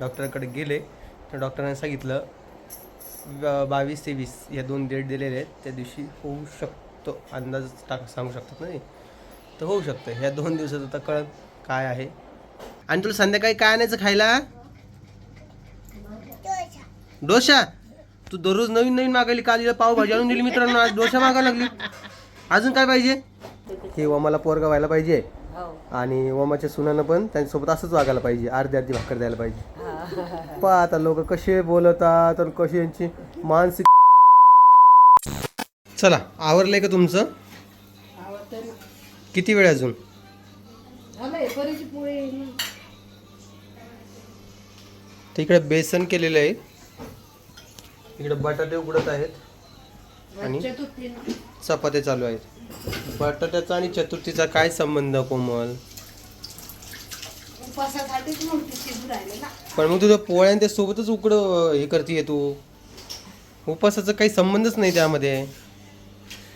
डॉक्टरकडे गेले तर डॉक्टरांनी सांगितलं बावीस तेवीस या दोन डेट दिलेले आहेत त्या दिवशी होऊ शकतो अंदाज टाक सांगू शकतात नाही तर होऊ शकतं ह्या दोन दिवसात आता कळत काय आहे. आणि तुला संध्याकाळी काय आणायचं खायला? डोशा तू दररोज नवीन नवीन मागायली काल हिला पावभाजी आणून दिली मित्रांनो आज डोशा मागायला लागली. अजून काय पाहिजे? हे वमाला पोरगा व्हायला पाहिजे. आणि वमाच्या सुनानं पण त्यांच्यासोबत असंच वागायला पाहिजे अर्धी अर्धी भाकर द्यायला पाहिजे. पहा आता लोक कसे बोलतात आणि कशी यांची मानसिक चला आवरलंय का तुमचं? किती वेळ अजून? इकडे बेसन केलेलं आहे. इकडे बटाटे उकडत आहेत. आणि. चपात्या चालू आहेत. बटाट्याचा आणि चतुर्थीचा काय संबंध कोमल? उपासासाठीच मूर्ती शिजू राहिले ना. पण मग तुझ्या पोळ्या आणि त्या सोबतच उकड हे करते तू. उपासाचा काही संबंधच नाही त्यामध्ये.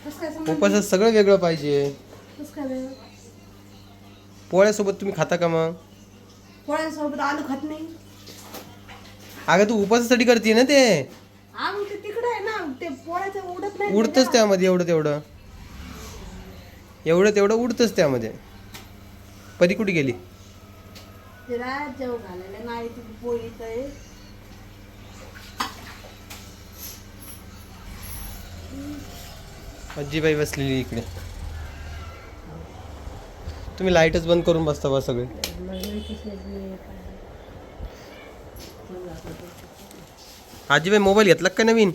कसं काय समज उपासात सगळं वेगळं पाहिजे. कसं काय वेगळं? पोळ्यासोबत तुम्ही खाता का मग? पोळ्यांसोबत आलू खात नाही. अगं तू उपासासाठी करते ना ते. हा मग ते तिकडे आहे ना ते पोळ्याचं उडत नाही उडतच त्यामध्ये एवढं तेवढं. एवढं तेवढं उडतच त्यामध्ये. परी कुठे गेली? तिला जेव घालायला. नाही ती पोळी आहे. आजीबाई बसलेली इकडे. तुम्ही लाईटच बंद करून बसता बा सगळे. आजीबाई मोबाईल घेतला का नवीन?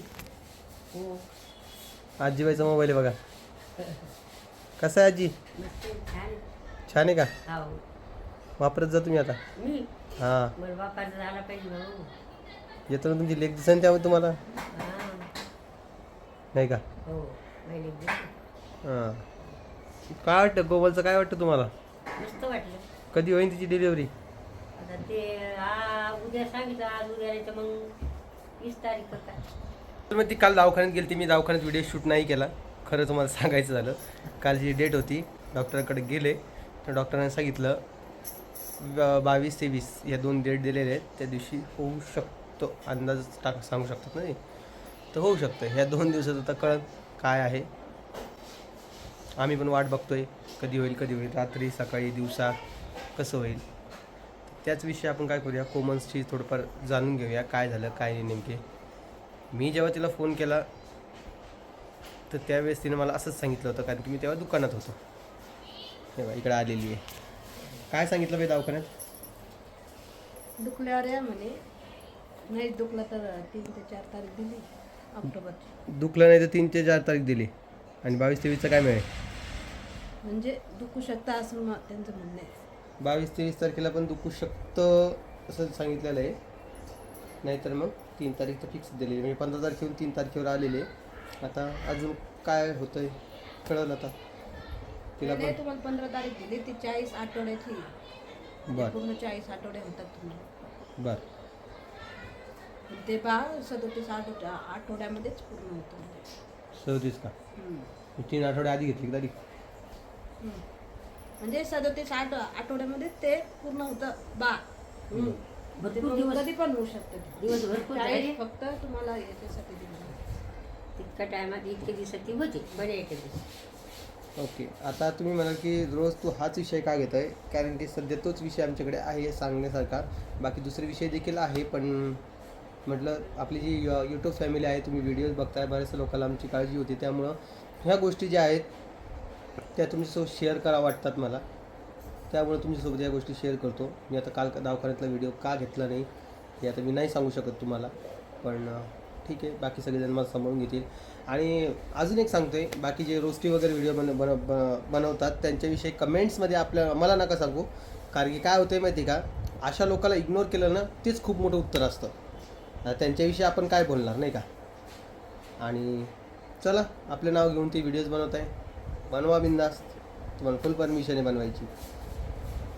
आजीबाईचा मोबाईल आहे बघा. कसा आहे आजी? छान आहे का? वापरत जा तुम्ही आता. मी? हां. मला बापाचा झाला पाहिजे भाऊ. येतो ना तुमची लेख दिसेल त्यामध्ये तुम्हाला? हा. नाही का? हो पहिले दिवशी. हां. काय वाटतं गोबलचं काय वाटतं तुम्हाला? मस्त वाटलं. कधी होईल तिची डिलिव्हरी आता ते आ उद्या सांगितलं आज उद्या नाही तर मग वीस तारीख होता. तर मग ती काल दवाखान्यात गेली ती मी दवाखान्यात व्हिडिओ शूट नाही केला. खरं तुम्हाला सांगायचं झालं काल जी डेट होती डॉक्टरकडे गेले तर डॉक्टरांनी सांगितलं व- बावीस तेवीस या दोन डेट दिलेले आहेत त्या दिवशी होऊ शकतो. अंदाज टाक सांगू शकतात नाही तर होऊ शकतं. ह्या दोन दिवसात आता कळत काय आहे. आम्ही पण वाट बघतोय. कधी होईल कधी होईल. रात्री सकाळी दिवसा कसं होईल. त्याच विषयी आपण काय करूया? कोमन्सची थोडंफार जाणून घेऊया. काय झालं काय नाही नेमके. मी जेव्हा तिला फोन केला तर त्यावेळेस तिने मला असंच सांगितलं होतं. कारण की मी तेव्हा दुकानात होतो. तेव्हा इकडे आलेली आहे. काय सांगितलं बाई दवाखान्यात? दुखल्यावर या म्हणे. नाही दुखलं तर तीन ते चार तारीख दिली ऑक्टोबरची. दुखलं नाही तर तीन ते चार तारीख दिली. आणि बावीस तेवीसचं काय मिळेल? म्हणजे दुखू शकता असं म- त्यांचं म्हणणं आहे. बावीस तेवीस तारखेला पण दुखू शकतं असं सांगितलेलं आहे. नाहीतर मग तीन तारीख तर फिक्स दिलेली. म्हणजे पंधरा तारखेहून तीन तारखेवर आलेले आता अजून काय होतंय? कळलं आता. तिला नाही पण तुम्हाला पंधरा तारीख दिली ती चाळीस आठवड्याची. बरं पूर्ण चाळीस आठवडे होतात तुम्हाला बरं पण ते पहा सदोतीस आठवड्या आठवड्यामध्येच पूर्ण होतं म्हणजे. सदतीस का हम्म. तीन आठवडे आधी घेतली का तारीख हम्म. म्हणजे सदोतीस आठ आठवड्यामध्ये ते पूर्ण होतं बा हम्म. ते भरपूर मग दिवस कधी पण होऊ शकतं ते. दिवस भरपूर झाले चाळीस फक्त तुम्हाला याच्यासाठी दिलं तितक्या टायमात इतके दिवस ती होती बरे एके दिवस ओके. आता तुम्ही म्हणाल की रोज तू हाच विषय का घेत आहे कारण की सध्या तोच विषय आमच्याकडे आहे सांगण्यासारखा. बाकी दुसरे विषय देखील आहे पण म्हटलं आपली जी यूट्यूब फॅमिली आहे तुम्ही व्हिडिओज बघताय बऱ्याचशा लोकांना आमची काळजी होती. त्यामुळं ह्या गोष्टी ज्या आहेत त्या तुमच्यासोबत शेअर करा वाटतात मला. त्यामुळे तुमच्यासोबत या गोष्टी शेअर करतो. मी आता काल दवाखान्यातला व्हिडिओ का घेतला नाही हे आता मी नाही सांगू शकत तुम्हाला. पण ठीक आहे बाकी सगळेजण मला सांभाळून घेतील. आणि अजून एक सांगतो आहे बाकी जे रोस्टी वगैरे व्हिडिओ बन बन ब- बनवतात त्यांच्याविषयी कमेंट्समध्ये आपल्या मला नका सांगू. कारण की काय होतं आहे माहिती आहे का? अशा लोकाला इग्नोर केलं ना तेच खूप मोठं उत्तर असतं. त्यांच्याविषयी आपण काय बोलणार नाही का? आणि चला आपले नाव घेऊन ते व्हिडिओज बनवत आहे. बनवा बिंदास्त तुम्हाला फुल परमिशन आहे बनवायची.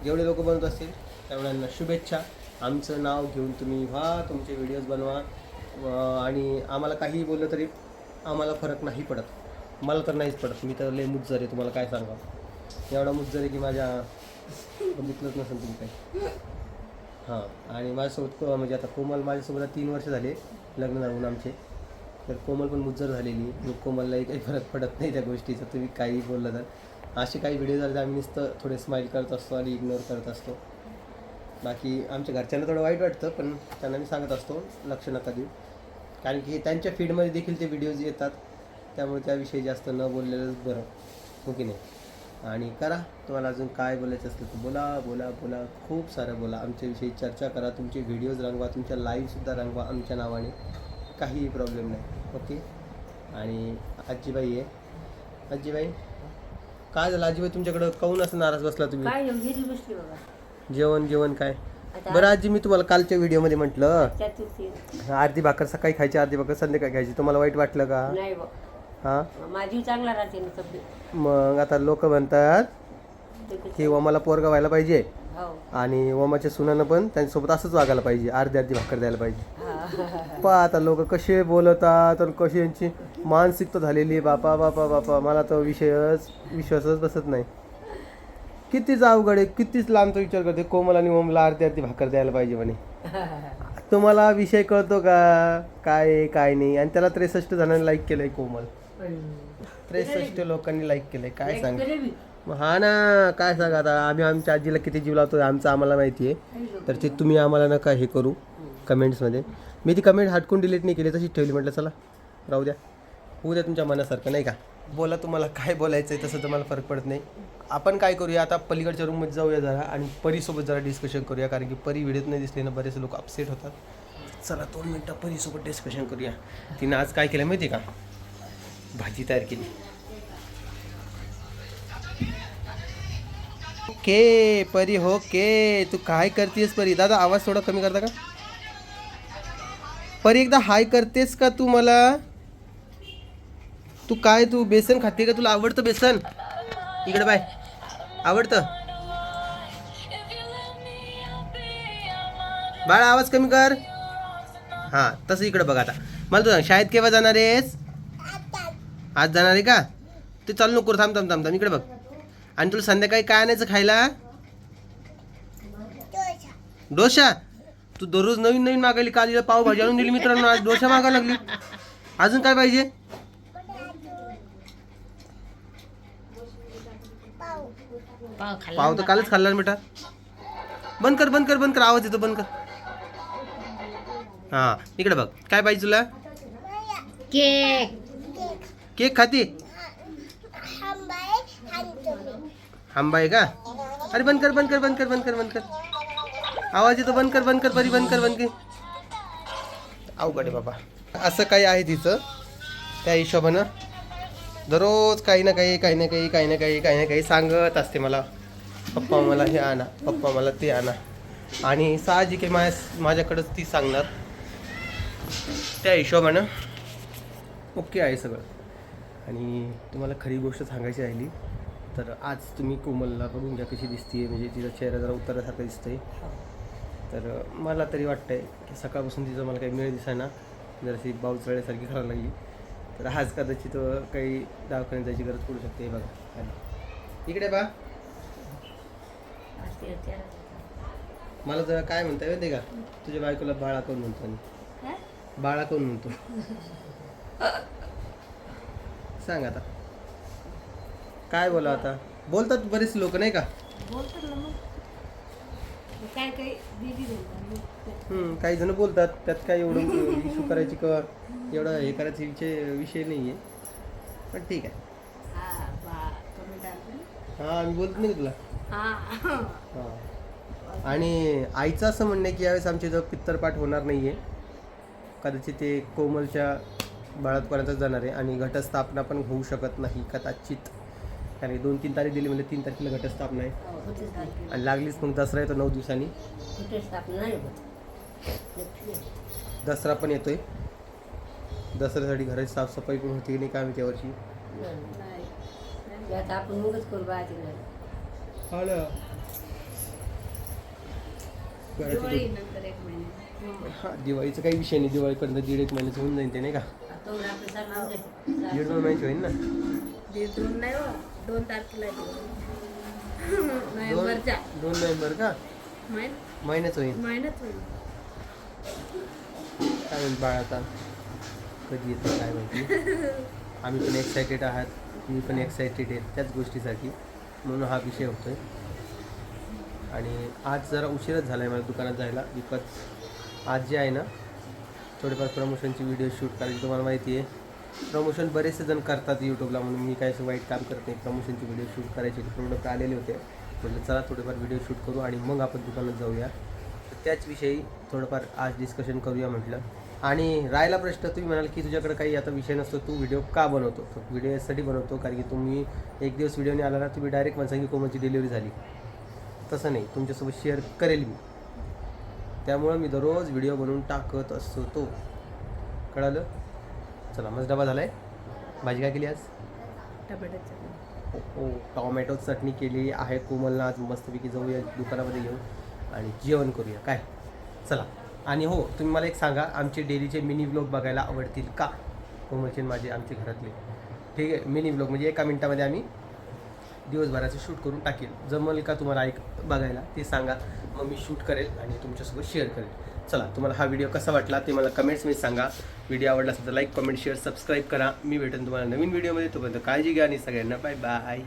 जेवढे लोक बनवत असतील तेवढ्यांना शुभेच्छा. आमचं नाव घेऊन तुम्ही व्हा तुमचे व्हिडिओज बनवा. आणि आम्हाला काहीही बोललं तरी आम्हाला फरक नाही पडत. मला तर नाहीच पडत. मी तर लय मुज्जर आहे. तुम्हाला काय सांगा एवढा मुज्जर आहे की माझ्या बघितलंच नसेल तुम्ही काही. हां. आणि माझ्यासोबत म्हणजे आता कोमल माझ्यासोबत तीन वर्ष झाले लग्न झालं आमचे. तर कोमल पण मुज्जर झालेली. मग कोमललाही काही फरक पडत नाही त्या गोष्टीचा. तुम्ही काही बोललं तर. असे काही व्हिडिओ झाले तर आम्ही नुसतं थोडे स्माईल करत असतो आणि इग्नोर करत असतो. बाकी आमच्या घरच्यांना थोडं वाईट वाटतं पण त्यांना मी सांगत असतो लक्ष नका देऊ. कारण की त्यांच्या फीडमध्ये देखील ते व्हिडिओज येतात. त्यामुळे त्याविषयी जास्त न बोललेलंच बरं. हो की नाही? आणि करा. तुम्हाला अजून काय बोलायचं असलं तर बोला बोला बोला. खूप सारं बोला. आमच्याविषयी चर्चा करा. तुमचे व्हिडिओज रंगवा. तुमच्या लाईव्हसुद्धा रंगवा आमच्या नावाने. काहीही प्रॉब्लेम नाही. ओके आणि आजीबाई आहे. आजीबाई काय झालं? आजीबाई तुमच्याकडं काहून असं नाराज बसला तुम्ही? काय जेवण जेवण काय? बरं आजी मी तुम्हाला कालच्या व्हिडिओमध्ये म्हटलं. चतुर्थी. अर्धी भाकर सकाळी खायची अर्धी भाकर संध्याकाळी खायची. तुम्हाला वाईट वाटलं का? नाही हां? माझी चांगला राहते ना तब्येत. मग आता लोक म्हणतात की ओमाला पोरगा व्हायला पाहिजे. हो. आणि ओमाच्या सुनानं पण त्यांच्यासोबत असंच वागायला पाहिजे. अर्धी अर्धी भाकर द्यायला पाहिजे. हा. पहा आता लोक कसे बोलतात आणि कशी यांची मानसिकता झालेली आहे. बापा बापा बापा. मला तो विषयच विश्वासच बसत नाही. कितीच अवघड आहे कितीच लांबचा विचार करते कोमल आणि ओमला अर्धी अर्धी भाकर द्यायला पाहिजे म्हणे. तुम्हाला विषय कळतो का? काय आहे, काय नाही? आणि त्याला त्रेसष्ट जणांनी लाईक केलंय कोमल. त्रेसष्ट लोकांनी लाईक केलंय काय सांग? हा ना काय सांगा आता? आम्ही आमच्या आजीला किती जीव लावतो आमचं आम्हाला माहिती आहे तर ते तुम्ही आम्हाला नका हे करू कमेंट्समध्ये मी ती कमेंट हटकून डिलीट नाही केली तशीच ठेवली म्हटलं चला. राहू द्या. होऊ द्या तुमच्या मनासारखं नाही का? बोला तुम्हाला काय बोलायचं आहे तसं तुम्हाला फरक पडत नाही. आपण काय करूया आता पलीकडच्या रूममध्ये जाऊया जरा आणि परीसोबत जरा डिस्कशन करूया कारण की परी व्हिडिओत नाही दिसले ना बरेच लोक अपसेट होतात. चला दोन मिनटं परीसोबत डिस्कशन करूया. तिनं आज काय केलं माहिती आहे का? भाजी तयार केली. ओके परी हो के तू काय करतेस परी? दादा आवाज थोडा कमी करता का? परी एकदा हाय करतेस का तू मला? तू काय तू बेसन खाते का? तुला आवडतं बेसन? इकडे बाय. आवडतं? बाळा आवाज कमी कर. हां तसं इकडे बघ आता. मला तू सांग शाळेत केव्हा जाणार आहेस? आज जाणार आहे का? ते चालू नको थांब थांब थांब थांब. इकडे बघ. आणि तुला संध्याकाळी काय आणायचं खायला? डोसा. तू दररोज नवीन नवीन मागायली काल पावभाजी आणून दिली मित्रांनो आज डोशा मागायला लागली. अजून काय पाहिजे? पाव खाल्ला पाव तर कालच खाल्ला ना बेटा. बंद कर बंद कर बंद कर. आवाज येतो बंद कर. हां इकडे बघ. काय पाहिजे तुला? केक. केक खाते? आंबा आहे का? अरे बंद कर बंद कर बंद कर बंद कर बंद कर. आवाज येतो बंद कर बंद कर परी बंद कर बंद कर. अवघड आहे बाबा. असं काही आहे तिचं त्या हिशोबानं. दररोज काही ना काही काही ना काही काही ना काही काही ना काही सांगत असते मला. पप्पा मला हे आणा पप्पा मला ते आणा. आणि साहजिक आहे माझ्या माझ्याकडंच ती सांगणार. त्या हिशोबानं ओके आहे सगळं. आणि तुम्हाला खरी गोष्ट सांगायची राहिली तर आज तुम्ही कोमलला बघून घ्या कशी दिसते म्हणजे तिचा चेहरा जरा उतरल्यासारखं आहे तर मला तरी वाटतंय की सकाळपासून तिचं मला काही मिळ दिसायना. जराशी बावचळल्यासारखी करायला लागली. तर आज कदाचित काही दवाखान्यात जायची गरज पडू शकते हे बघा. इकडे बा मला जरा काय म्हणता येते का? तुझ्या बायकोला बाळा कोण म्हणतो आणि? बाळा कोण म्हणतो? सांग आता. काय बोला आता? बोलतात बरेच लोक नाही का बोलतात ना मग मग काय काही दीदी बोलतात. हम्म, काही जण बोलतात त्यात काय एवढं इशू करायची किंवा एवढं हे करायचे विषय विषय नाही आहे पण ठीक आहे. हा बा comment आली. हां मी बोलत नाही का तुला? हा. हां. आणि आईचं असं म्हणणं आहे की यावेळेस आमच्या इथं पित्तरपाठ होणार नाही आहे कदाचित ते कोमलच्या बाळातपर्यंत जाणार आहे आणि घटस्थापना पण होऊ शकत नाही कदाचित. कारण की दोन तीन तारीख दिली म्हणजे तीन तारखेला घटस्थापना आहे. आणि लागलीच मग दसरा येतो नऊ दिवसांनी. दसरा पण येतोय दसऱ्यासाठी घराची साफसफाई पण होती की नाही काय माहिती यावर्षी नाही. नाही. ते आता आपण मगच करू बाळाची घरी. दिवाळी नंतर एक महिने हा दिवाळीचं काही विषय नाही दिवाळीपर्यंत दीड एक महिन्याचं होऊन जाईल ते नाही का आता आपलं. दीड दोन महिन्याची होईल ना दीड दोन नाही हो दोन तारखेला आहे. नोव्हेंबरच्या. दोन नोव्हेंबर का? माहीत महिन्याच होईल महिन्यात होईल काय होईल बाळ आता? कधी येतं काय माहिती? आम्ही पण एक्सायटेड आहात. मी पण एक्सायटेड आहे त्याच गोष्टीसाठी. म्हणून हा विषय होतोय. आणि आज जरा उशीरच झाला आहे मला दुकानात जायला. बिकॉज आज जे आहे ना थोडेफार प्रमोशनची व्हिडिओ शूट करायची तुम्हाला माहिती आहे. प्रमोशन बरेचसे जण करतात यूट्यूबला म्हणून. मी काय असं वाईट काम करत नाही. प्रमोशनची व्हिडिओ शूट करायचे. प्रोडक्ट आलेले होते. म्हटलं चला थोडेफार व्हिडिओ शूट करू आणि मग आपण दुकानात जाऊया. तर त्याचविषयी थोडंफार आज डिस्कशन करूया म्हटलं. आणि राहिला प्रश्न तुम्ही म्हणाल की तुझ्याकडे काही आता विषय नसतो. तू व्हिडिओ का बनवतो? तर व्हिडिओ यासाठी बनवतो कारण की तुम्ही एक दिवस व्हिडिओने आला ना तुम्ही डायरेक्ट म्हणसा की कोमलची डिलिव्हरी झाली. तसं नाही. तुमच्यासोबत शेअर करेल मी. त्यामुळं मी दररोज व्हिडिओ बनवून टाकत असतो. तो कळालं? चला मस्त डबा झाला आहे भाजी काय केली आज? टमाट्याचं हो टॉमॅटो चटणी केली आहे कोमलनं. आज मस्तपैकी जाऊया दुकानामध्ये घेऊन आणि जेवण करूया. काय? चला. आणि हो तुम्ही मला एक सांगा आमचे डेलीचे मिनी ब्लॉग बघायला आवडतील का? कोमलचे आणि माझे आमचे घरातले. ठीक आहे मिनी ब्लॉग म्हणजे एका मिनटामध्ये आम्ही दिवसभराचं शूट करून टाकेल. जमल का तुम्हाला ऐक बघायला? ते सांगा. मग मी शूट करेल आणि तुमच्यासोबत शेअर करेल. चला तुम्हाला हा व्हिडिओ कसा वाटला ते मला कमेंट्समध्ये सांगा. व्हिडिओ आवडला असेल तर लाईक कमेंट शेअर सबस्क्राईब करा. मी भेटेन तुम्हाला नवीन व्हिडिओमध्ये तोपर्यंत काळजी घ्या आणि सगळ्यांना बाय बाय